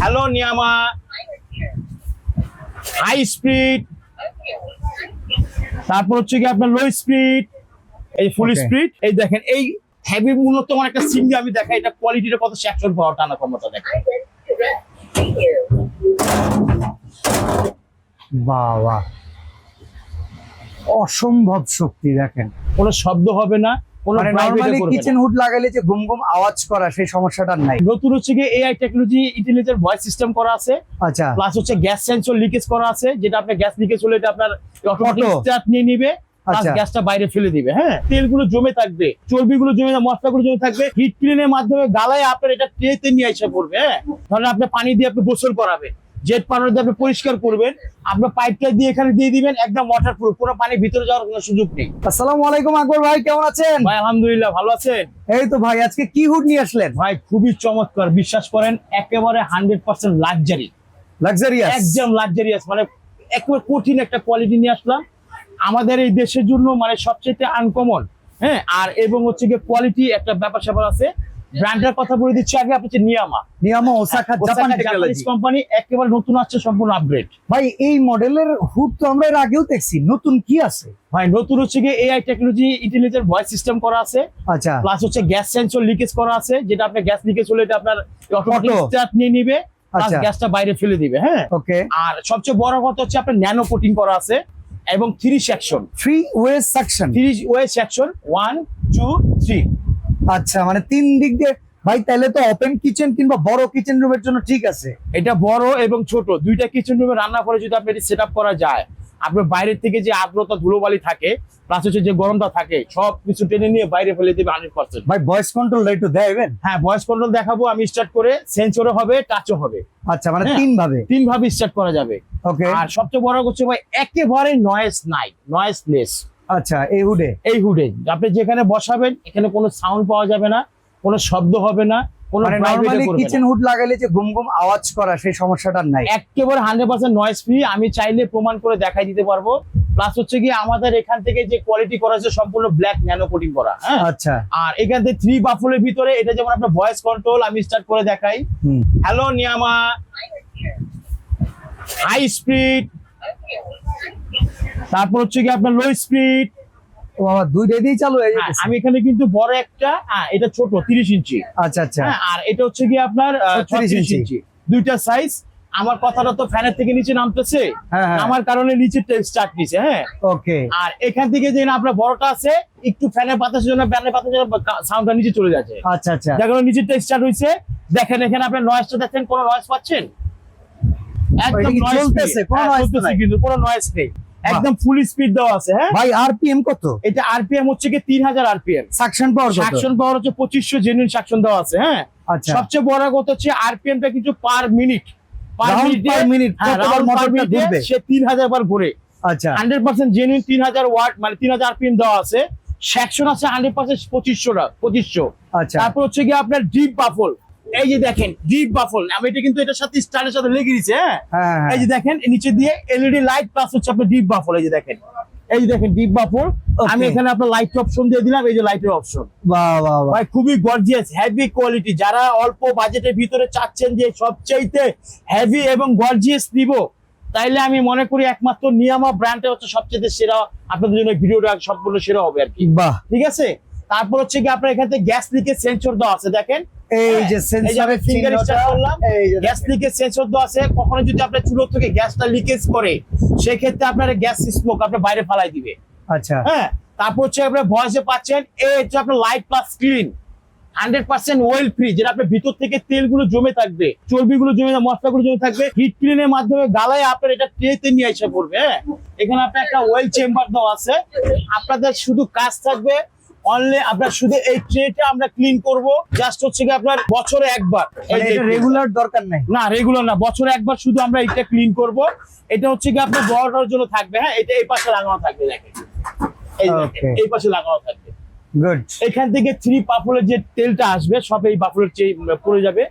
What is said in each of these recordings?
Hello Niyama high speed তারপর হচ্ছে কি আপনার লো স্পিড এই ফুল স্পিড এই দেখেন এই হেভি মূলত তোমার একটা সিঙ্গে আমি দেখাই এটা কোয়ালিটিটা কত সেকশন পাওয়ার টানা ক্ষমতা দেখেন. বাবা অসম্ভব শক্তি দেখেন। কোনো শব্দ হবে না। মানে নরমালি কিচেন হুড লাগাইলে যে ঘুম ঘুম আওয়াজ করা সেই সমস্যাটা নাই। নতুন হচ্ছে কি AI technology intelligent voice system করা আছে। আচ্ছা। প্লাস হচ্ছে গ্যাস সেন্সর লিকেজ করা আছে যেটা আপনার গ্যাস লিকেজ হলে এটা আপনার অটোমেটিক স্টার্ট নিয়ে নিবে প্লাস আচ্ছা। গ্যাসটা বাইরে ফেলে দিবে হ্যাঁ? তেলগুলো জমে থাকবে চর্বিগুলো জমে মশলাগুলো জমে থাকবে হিট ক্লিনের মাধ্যমে গালায় আপনার এটা ট্রেতে নিয়ে এসে পড়বে হ্যাঁ? তাহলে আপনি পানি দিয়ে আপনি গোসল করাবেন। জেট পাউডার দিয়ে আপনি পরিষ্কার করবেন। আপনার পাইপটা দিয়ে এখানে দিয়ে দিবেন একদম ওয়াটার প্রুফ কোনো পানি ভিতরে যাওয়ার কোনো সুযোগ নেই। আসসালামু আলাইকুম আকবর ভাই কেমন আছেন? ভাই আলহামদুলিল্লাহ ভালো আছেন? এই তো ভাই আজকে কি হুড নিয়ে আসলেন? ভাই খুবই চমৎকার বিশ্বাস করেন একেবারে হান্ড্রেড পার্সেন্ট লাক্সারি লাক্সারিয়াস একদম লাক্সারিয়াস মানে একেবারে কঠিন একটা কোয়ালিটি নিয়ে আসলাম। আমাদের এই দেশের জন্য মানে সবচেয়ে আনকমন হ্যাঁ আর এবং হচ্ছে গিয়ে কোয়ালিটি একটা ব্যাপার স্যাপার আছে। ব্র্যান্ডের কথা বলে দিচ্ছি আগে আপনি হচ্ছে Niyama Niyama Osaka Japan technology company একেবারে নতুন আসছে সম্পূর্ণ আপগ্রেড ভাই এই মডেলের হুড তো আমরা এর আগেও দেখছি। নতুন কি আছে? ভাই নতুন হচ্ছে গিয়ে AI technology intelligent voice system করা আছে। আচ্ছা। প্লাস হচ্ছে গ্যাস সেন্সর লিকেজ করা আছে যেটা আপনার গ্যাস লিকেজ হলে এটা আপনার অটোমেটিক স্টার্ট নিয়ে নিবে প্লাস আচ্ছা। গ্যাসটা বাইরে ফেলে দিবে হ্যাঁ। ওকে। আর সবচেয়ে বড় কথা হচ্ছে আপনার ন্যানো কোটিং করা আছে এবং three section three way section three way section one two three আচ্ছা মানে তিন দিক দিয়ে ভাই তাহলে তো ওপেন কিচেন কিংবা বড় কিচেন রুমের জন্য ঠিক আছে। এটা বড় এবং ছোট দুইটা কিচেন রুমে রান্না করে যদি আপনি সেট করা যায় আপনার বাইরের থেকে যে আর্দ্রতা ধুলোবালি থাকে প্লাস হচ্ছে যে গরমটা থাকে সব কিছু টেনে নিয়ে বাইরে ফেলে দেবে হান্ড্রেড পার্সেন্ট ভাই ভয়েস কন্ট্রোল একটু দেবেন হ্যাঁ ভয়েস কন্ট্রোল দেখাবো আমি স্টার্ট করে সেন্সরও হবে টাচও হবে। আচ্ছা মানে হ্যাঁ। তিন ভাবে তিন ভাবে স্টার্ট করা যাবে। ওকে আর সবচেয়ে বড় হচ্ছে ভাই একেবারে নয়েস নাই নয়েসলেস আচ্ছা এই হুডে এই হুডে আপনি যেখানে বসাবেন এখানে কোনো সাউন্ড পাওয়া যাবে না কোনো শব্দ হবে না কোনো মানে। কিচেন হুড লাগাইলে যে ঘুম ঘুম আওয়াজ করা সেই সমস্যাটা নাই। একেবারে হান্ড্রেড পার্সেন্ট নয়েস ফ্রি আমি চাইলে প্রমাণ করে দেখাই দিতে পারব। প্লাস হচ্ছে কি আমাদের এখান থেকে যে কোয়ালিটি করা হচ্ছে সম্পূর্ণ ব্ল্যাক ন্যানো কোটিং করা হ্যাঁ? আচ্ছা। আর এখান থেকে থ্রি বাফলের ভিতরে এটা যেমন আপনার ভয়েস কন্ট্রোল আমি স্টার্ট করে দেখাই। হুম। হ্যালো নিয়ামা হাই স্পিড তারপর হচ্ছে কি আপনার লো স্পিড বাবা দুইটা দিয়ে চালু হয়ে আমি এখানে কিন্তু বড় একটা হ্যাঁ, এটা ছোট তিরিশ ইঞ্চি। আচ্ছা আচ্ছা। হ্যাঁ আর এটা হচ্ছে কি আপনার 36 ইঞ্চি। দুইটা সাইজ আমার কথাটা তো ফ্যানের থেকে নিচে নামতেছে। আমার কারণে নিচে স্টার্ট নিছে হ্যাঁ। ওকে। আর এখান থেকে যে আপনার বড়টা আছে একটু ফ্যানের বাতাসের জন্য ফ্যানের বাতাসের সাউন্ডটা নিচে চলে যাচ্ছে। আচ্ছা আচ্ছা। যার কারণে নিচেরটা স্টার্ট হয়েছে দেখেন এখানে আপনার নয়েজটা দেখেন কোনো নয়েজ পাচ্ছেন? কি noise চলতেছে? কোনো noise কিন্তু কোনো নয়েজ নেই। একদম ফুল স্পিড দেওয়া আছে হ্যাঁ? ভাই আরপিএম কত? এটা আরপিএম হচ্ছে কি তিন হাজার আরপিএম সাকশন পাওয়ার কত? সাকশন পাওয়ার হচ্ছে পঁচিশশো জেনুইন সাকশন দেওয়া আছে হ্যাঁ? আচ্ছা। সবচেয়ে বড় কথা হচ্ছে আরপিএম টা কিন্তু পার মিনিট পার মিনিট কতবার মোটরটা ঘুরবে? সে তিন হাজার বার ঘুরে। আচ্ছা। হান্ড্রেড পার্সেন্ট জেনুইন তিন হাজার ওয়াট মানে তিন হাজার আরপিএম দেওয়া আছে। সেকশন আছে হান্ড্রেড পার্সেন্ট পঁচিশশো পঁচিশশো। আচ্ছা। তারপর হচ্ছে গিয়ে আপনার ডিপ বাফল এই যে দেখেন ডিপ বাফল আমি এটা কিন্তু এটার সাথে স্টারের সাথে লেগে দিয়েছে হ্যাঁ? হ্যাঁ হ্যাঁ এই যে দেখেন নিচে দিয়ে এলইডি লাইট প্লাস হচ্ছে আপনার ডিপ বাফল এই যে দেখেন। এই যে দেখেন ডিপ বাফল আমি এখানে আপনার লাইট অপশন দিয়ে দিলাম এই যে লাইটের অপশন ভাই খুবই গর্জিয়াস হেভি কোয়ালিটি যারা অল্প বাজেটের ভিতরে চাচ্ছেন যে সবচাইতে হেভি এবং গর্জিয়াস নিব তাইলে আমি মনে করি একমাত্র নিয়ামা ব্র্যান্ডটা হচ্ছে সবচেয়ে সেরা আপনাদের জন্য ভিডিওটা সম্পূর্ণ সেরা হবে আর কি। বাহ। ঠিক আছে? তারপর হচ্ছে কি আপনার এখানে গ্যাস লিকেজ সেন্সর দেওয়া আছে দেখেন। এই যে এই যে ফিঙ্গার করলাম গ্যাস লিকেজ সেন্সর দেওয়া আছে কখনো যদি আপনার চুলো থেকে গ্যাসটা লিকেজ করে সেক্ষেত্রে আপনার গ্যাস স্মোক বাইরে ফালাই দিবে। আচ্ছা। হ্যাঁ তারপর হচ্ছে আপনার ভয়েসে পাচ্ছেন হচ্ছে আপনার light plus screen hundred percent oil free যেটা আপনার ভিতর থেকে তেলগুলো জমে থাকবে চর্বিগুলো জমে মশলাগুলো জমে থাকবে হিট ক্লিনের মাধ্যমে গালায় আপনার এটা ট্রেতে নিয়ে এসে পড়বে হ্যাঁ। এখানে আপনার একটা ওয়েল চেম্বার দেওয়া আছে আপনাদের শুধু কাজ থাকবে অনলি আপনার শুধু এই ট্রেটা আমরা ক্লিন করব। জাস্ট হচ্ছে কি আপনার বছরে একবার। এই মানে রেগুলার দরকার নাই। না রেগুলার না বছরে একবার শুধু আমরা এটা ক্লিন করব। এটা হচ্ছে কি আপনার বড়টার জন্য থাকবে হ্যাঁ? এটা এই পাশে লাগানো থাকবে দেখেন। এই এই পাশে লাগানো থাকবে। গুড এখান থেকে থ্রি পাপুলের যে তেলটা আসবে সব এই পাপুলের পড়ে যাবে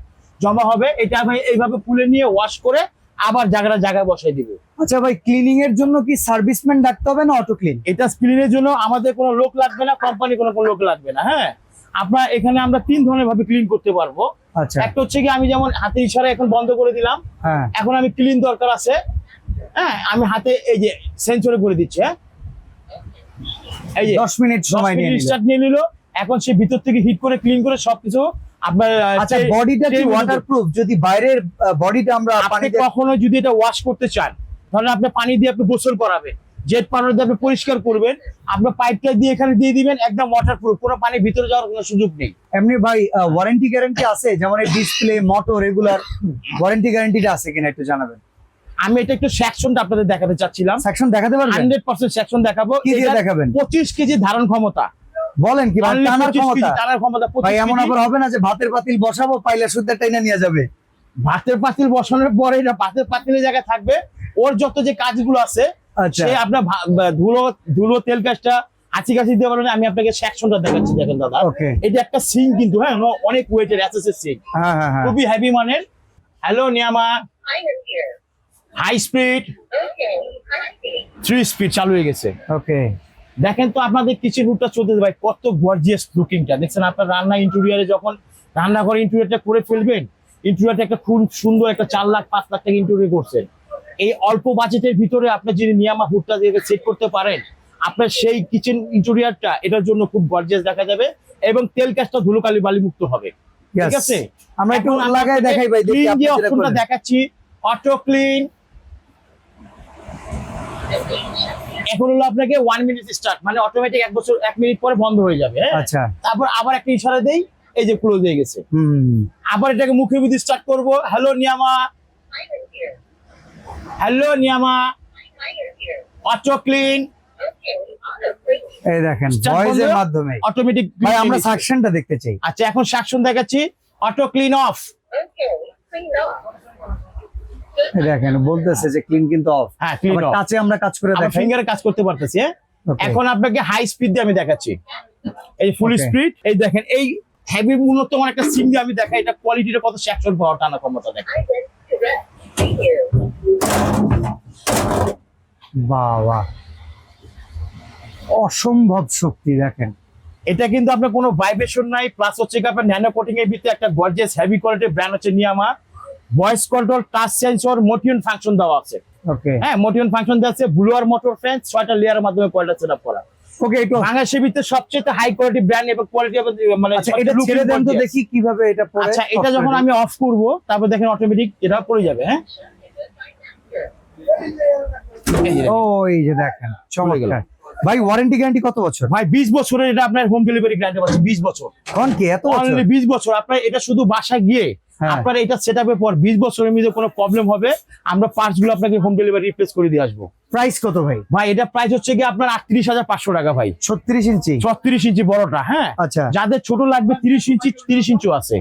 জমা হবে। এটা আমি এইভাবে পুলে নিয়ে ওয়াশ করে আবার জায়গাটা জায়গায় বসাই দিবে। আচ্ছা ভাই ক্লিনিং এর জন্য কি সার্ভিসম্যান ডাকতে হবে না অটো ক্লিন এটা স্ক্রিনের জন্য আমাদের কোনো লোক লাগবে না কোম্পানি কোনো কোনো লোক লাগবে না হ্যাঁ? আপনার এখানে আমরা তিন ধরনের ভাবে ক্লিন করতে পারব। আচ্ছা। একটা হচ্ছে কি আমি যেমন হাতে ইশারা এখন বন্ধ করে দিলাম হ্যাঁ। এখন আমি ক্লিন দরকার আছে হ্যাঁ? আমি হাতে এই যে সেন্সরে করে দিচ্ছি হ্যাঁ? এই যে দশ মিনিট সময় নিয়ে স্টার্ট নিয়ে নিল এখন সে ভিতর থেকে হিট করে ক্লিন করে সবকিছু আপনার আচ্ছা বডিটা কি ওয়াটারপ্রুফ যদি বাইরের বডিটা আমরা আপনি কখনো যদি এটা ওয়াশ করতে চান তাহলে আপনি পানি দিয়ে আপনি গোসল করাবেন। জেট পাউডার দিয়ে আপনি পরিষ্কার করবেন। আপনার পাইপটা দিয়ে এখানে দিয়ে দিবেন একদম ওয়াটারপ্রুফ কোনো পানি ভিতরে যাওয়ার কোনো সুযোগ নেই। এমনি ভাই ওয়ারেন্টি গ্যারান্টি আছে? যেমন এই ডিসপ্লে মোটর এগুলার ওয়ারেন্টি গ্যারান্টিটা আছে কিনা একটু জানাবেন? আমি এটা একটু সেকশনটা আপনাদের দেখাতে চাচ্ছিলাম। সেকশন দেখাতে পারবেন? হান্ড্রেড পার্সেন্ট সেকশন দেখাবো। কি দিয়ে দেখাবেন? পঁচিশ কেজি ধারণ ক্ষমতা। বলেন কি টানার ক্ষমতা। টানার ক্ষমতা ভাই এমন আবার হবে না যে ভাতের পাতিল বসাবো পাইলে শুদ্ধ টাইনা নিয়ে যাবে। ভাতের পাতিল বসানোর পরে এটা ভাতের পাতিলের জায়গায় থাকবে ওর যত যে কাজগুলো আছে আচ্ছা। সে আপনার ধুলো ধুলো তেল কাজটা কাছি পারবেন আমি আপনাকে সেকশনটা দেখাচ্ছি দেখেন দাদা। এটা একটা সিং কিন্তু হ্যাঁ অনেক ওয়েটের অ্যাসেসের সিং খুবই হেভি মানের। Hello Niyama. High speed three speed চালু হয়ে গেছে। ওকে দেখেন তো আপনাদের কিচেন রুটটা চলতে ভাই কত গর্জিয়াস লুকিংটা দেখছেন আপনার রান্না ইন্টেরিয়ারে যখন রান্নাঘর ইন্টেরিয়ারটা করে ফেলবেন ইন্টেরিয়ারটা একটা খুব সুন্দর একটা চার লাখ পাঁচ লাখ টাকা ইন্টেরিয়ার করছেন। এই অল্প বাজেটের ভিতরে আপনি যদি নিয়ামা হুডটা দিয়ে সেট করতে পারেন আপনার সেই কিচেন ইন্টেরিয়ারটা এটার জন্য খুব গর্জিয়াস দেখা যাবে এবং তেল কাজটা ধুলোকালি বালি মুক্ত হবে। ঠিক আছে? আমরা একটু লাগাই দেখাই ভাই দেখি আপনি অপশনটা দেখাচ্ছি অটো ক্লিন এখন হলো আপনাকে ওয়ান মিনিট স্টার্ট মানে অটোমেটিক এক বছর এক মিনিট পরে বন্ধ হয়ে যাবে হ্যাঁ? আচ্ছা। তারপর আবার একটা ইশারা দেই এই যে ক্লোজ হয়ে গেছে। হুম। আবার এটাকে মুখে বিধি স্টার্ট করব। Hello Niyama. Hello Niyama. Auto clean. এই দেখেন ভয়েসের মাধ্যমে। অটোমেটিক ভাই আমরা সাকশনটা দেখতে চাই। আচ্ছা এখন সাকশন দেখাচ্ছি। অটো ক্লিন অফ দেখেন বলতেছে যে ক্লিন কিন্তু অফ হ্যাঁ ক্লিন অফ টাচে আমরা কাজ করে দেখাই। ফিঙ্গারে কাজ করতে পারতেছি হ্যাঁ? এখন আপনাকে হাই স্পিড দিয়ে আমি দেখাচ্ছি। এই ফুল স্পিড এই দেখেন এই হেভি মূলত আমার একটা সিং দিয়ে আমি দেখাই এটা কোয়ালিটিটা কত সেকশন পাওয়ার টানা ক্ষমতা. বাহ বাহ অসম্ভব শক্তি দেখেন। এটা কিন্তু আপনার কোনো ভাইব্রেশন নাই প্লাস হচ্ছে কি আপনার ন্যানো কোটিং এর ভিতরে একটা গর্জিয়াস হেভি কোয়ালিটির ব্র্যান্ড হচ্ছে Niyama. Voice control touch sensor motion function দেওয়া আছে। ওকে হ্যাঁ মোটিয়ন ফাংশন দেওয়া আছে ব্লুয়ার মোটর ফ্যান ছয়টা লেয়ারের মাধ্যমে কোয়ালিটি সেটআপ করা। ওকে একটু বাংলাদেশের সবচেয়ে হাই কোয়ালিটি ব্র্যান্ড এবং কোয়ালিটি মানে আচ্ছা এটা ছেড়ে দেন তো দেখি কীভাবে এটা পরে আচ্ছা এটা যখন আমি অফ করব তারপর দেখেন অটোমেটিক এটা পড়ে যাবে হ্যাঁ। ও এই যে দেখেন চমৎকার। ভাই ওয়ারেন্টি গ্যারান্টি কত বছর? ভাই 20 বছরের এটা আপনার হোম ডেলিভারি গ্যারান্টি আছে 20 বছর। কোন কি এত বছর? অনলি 20 বছর আপনার এটা শুধু বাসায় গিয়ে। আপনার এটা সেটআপের পর 20 বছরের মধ্যে কোনো প্রবলেম হবে আমরা পার্টসগুলো আপনাকে হোম ডেলিভারি রিপ্লেস করে দিয়ে আসব। প্রাইস কত ভাই? ভাই এটা প্রাইস হচ্ছে কি আপনার আটত্রিশ হাজার পাঁচশো টাকা ভাই। 36 ইঞ্চি? ছত্রিশ ইঞ্চি বড়টা হ্যাঁ। আচ্ছা। যাদের ছোট লাগবে তিরিশ ইঞ্চি তিরিশ ইঞ্চি আছে।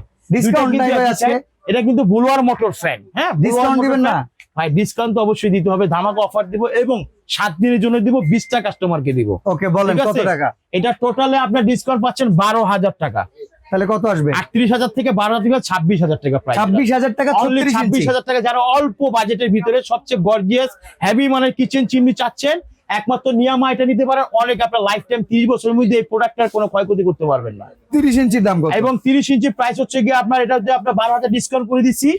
আজকে? size। এটা কিন্তু বুলোয়ার মোটর ফ্যান হ্যাঁ? Motor দিবেন না? ভাই ডিসকাউন্ট তো অবশ্যই দিতে হবে। ধামাকা অফার দিব এবং সাত দিনের জন্য দিব বিশটা কাস্টমারকে দিব। ওকে বলেন কত টাকা? এটা টোটালে আপনার ডিসকাউন্ট পাচ্ছেন বারো হাজার টাকা। তাহলে কত আসবে? আটত্রিশ হাজার থেকে বারো হাজার থেকে ছাব্বিশ হাজার টাকা প্রাইস ছাব্বিশ হাজার টাকা ছাব্বিশ হাজার টাকা যারা অল্প বাজেটের ভিতরে সবচেয়ে গর্জিয়াস হেভি মানের কিচেন চিমনি চাচ্ছেন একমাত্র নিয়ামা এটা নিতে পারেন। অনেক আপনার লাইফ টাইম তিরিশ বছরের মধ্যে এই প্রোডাক্টটার কোনো ক্ষয়ক্ষতি করতে পারবেন না। তিরিশ ইঞ্চির দাম এবং তিরিশ ইঞ্চি প্রাইস হচ্ছে গিয়ে আপনার এটা যে আপনার বারো হাজার ডিসকাউন্ট করে দিচ্ছি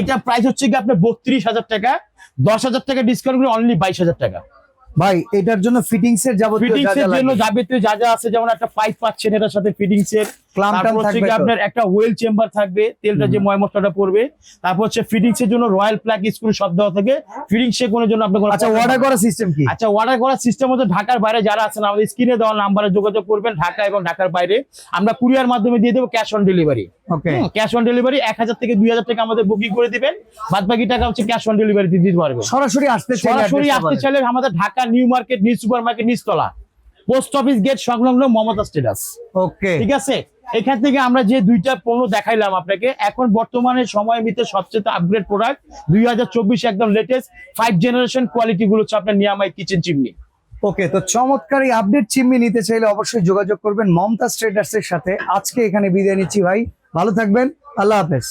এটা প্রাইস হচ্ছে গিয়ে আপনার বত্রিশ হাজার টাকা। দশ হাজার টাকা ডিসকাউন্ট করে অনলি বাইশ হাজার টাকা। ভাই এটার জন্য ফিটিংস এর যাবতীয় ফিটিংস এর জন্য যাবতীয় যা যা আছে যেমন একটা পাইপ পাচ্ছেন এটার সাথে ফিটিংস এর Clamp তারপর টাম্প হচ্ছে থাকবে আপনার একটা ওয়েল চেম্বার থাকবে তেলটা যে ময় মশলাটা পড়বে তারপর হচ্ছে ফিটিংস এর জন্য রয়্যাল প্লাগ স্ক্রু সব দেওয়া থাকে। ফিটিংস এর কোনো জন্য আচ্ছা অর্ডার করার সিস্টেম কি? আচ্ছা অর্ডার করার সিস্টেম হচ্ছে ঢাকার বাইরে যারা আছেন আমাদের স্ক্রিনে দেওয়া নাম্বারে যোগাযোগ করবেন ঢাকা এবং ঢাকার বাইরে। আমরা কুরিয়ার মাধ্যমে দিয়ে দেবো cash on delivery okay cash on delivery এক হাজার থেকে দুই হাজার টাকা আমাদের বুকিং করে দিবেন। বাদ বাকি টাকা হচ্ছে ক্যাশ অন ডেলিভারি দিতে পারবেন। সরাসরি আসতে সরাসরি আসতে চাইলে আমাদের Dhaka new market new super market নিচতলা। পোস্ট অফিস গেট সংলগ্ন মমতা স্টেটাস ওকে ঠিক আছে? এখান থেকে আমরা যে দুইটা পণ্য দেখাইলাম আপনাকে, এখন বর্তমানে সময় মিতে সবচেয়ে আপগ্রেড প্রোডাক্ট দুই একদম লেটেস্ট ফাইভ জেনারেশন কোয়ালিটি গুলো হচ্ছে আপনার নিয়ামাই কিচেন চিমনি ওকে তো চমৎকার এই আপডেট চিমনি নিতে চাইলে অবশ্যই যোগাযোগ করবেন মমতা ট্রেডার্স এর সাথে। আজকে এখানে বিদায় নিচ্ছি ভাই, ভালো থাকবেন, আল্লাহ হাফেজ।